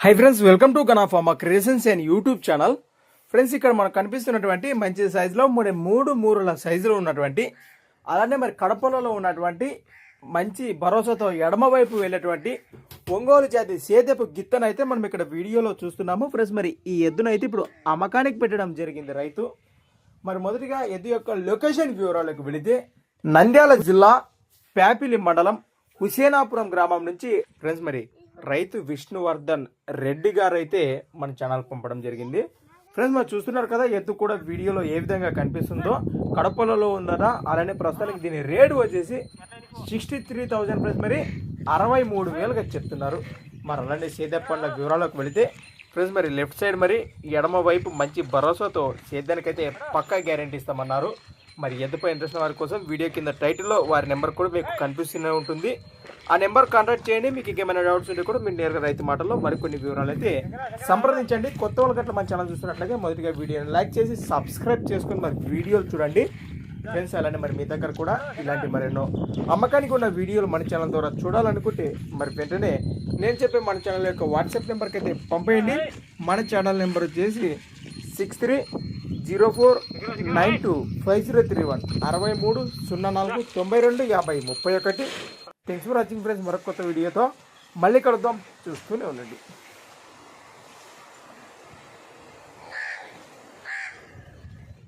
High friends welcome to గనాఫామా creations and YouTube channel friends ఇక్కడ మనకు కనిపిస్తున్నటువంటి మంచి సైజులో మరి మూడు మూరుల సైజులో ఉన్నటువంటి అలానే మరి కడపలలో ఉన్నటువంటి మంచి భరోసాతో ఎడమవైపు వెళ్ళేటువంటి ఒంగోలు జాతి సేదెపు గిత్తనైతే మనం ఇక్కడ వీడియోలో చూస్తున్నాము. ఫ్రెండ్స్ మరి ఈ ఎద్దునైతే ఇప్పుడు అమ్మకానికి పెట్టడం జరిగింది రైతు. మరి మొదటిగా ఎద్దు యొక్క లొకేషన్ వివరాలకు వెళితే నంద్యాల జిల్లా ప్యాపిలి మండలం హుసేనాపురం గ్రామం నుంచి ఫ్రెండ్స్ మరి రైతు విష్ణువర్ధన్ రెడ్డి గారు అయితే మన ఛానల్ పంపడం జరిగింది. ఫ్రెండ్స్ మనం చూస్తున్నారు కదా ఎద్దు కూడా వీడియోలో ఏ విధంగా కనిపిస్తుందో. కడపలలో ఉందట అలానే ప్రస్తుతానికి దీని రేటు వచ్చేసి సిక్స్టీ త్రీ థౌజండ్ ప్లస్ మరి అరవై మూడు వేలుగా చెప్తున్నారు. మరి అలానే సేదప్పండ్ల వివరాలకు వెళితే ఫ్రెండ్స్ మరి లెఫ్ట్ సైడ్ మరి ఎడమ వైపు మంచి భరోసాతో సేద్యానికైతే పక్కా గ్యారంటీ ఇస్తామన్నారు. మరి ఎద్దుపై ఇంట్రెస్ట్ వారి కోసం వీడియో కింద టైటిల్లో వారి నెంబర్ కూడా మీకు కనిపిస్తూనే ఉంటుంది. ఆ నెంబర్ కాంటాక్ట్ చేయండి. మీకు ఇంకేమైనా డౌట్స్ ఉంటే కూడా మీరు నేరుగా రైతు మాటల్లో మరికొన్ని వివరాలు అయితే సంప్రదించండి. కొత్త వాళ్ళు గట్ల మన ఛానల్ చూస్తున్నట్లయితే మొదటిగా వీడియోని లైక్ చేసి సబ్స్క్రైబ్ చేసుకుని మరి వీడియోలు చూడండి. ఫ్రెండ్స్ అలానే మరి మీ దగ్గర కూడా ఇలాంటి మరెన్నో అమ్మకానికి ఉన్న వీడియోలు మన ఛానల్ ద్వారా చూడాలనుకుంటే మరి వెంటనే నేను చెప్పే మన ఛానల్ యొక్క వాట్సాప్ నెంబర్కి అయితే పంపేయండి. మన ఛానల్ నెంబర్ వచ్చేసి six three zero four nine two five zero three one అరవై మూడు సున్నా నాలుగు తొంభై రెండు యాభై ముప్పై ఒకటి. థ్యాంక్స్ ఫర్ వాచింగ్ ఫ్రెండ్స్ మరొక కొత్త వీడియోతో మళ్ళీ కలుద్దాం. చూస్తూనే ఉండండి.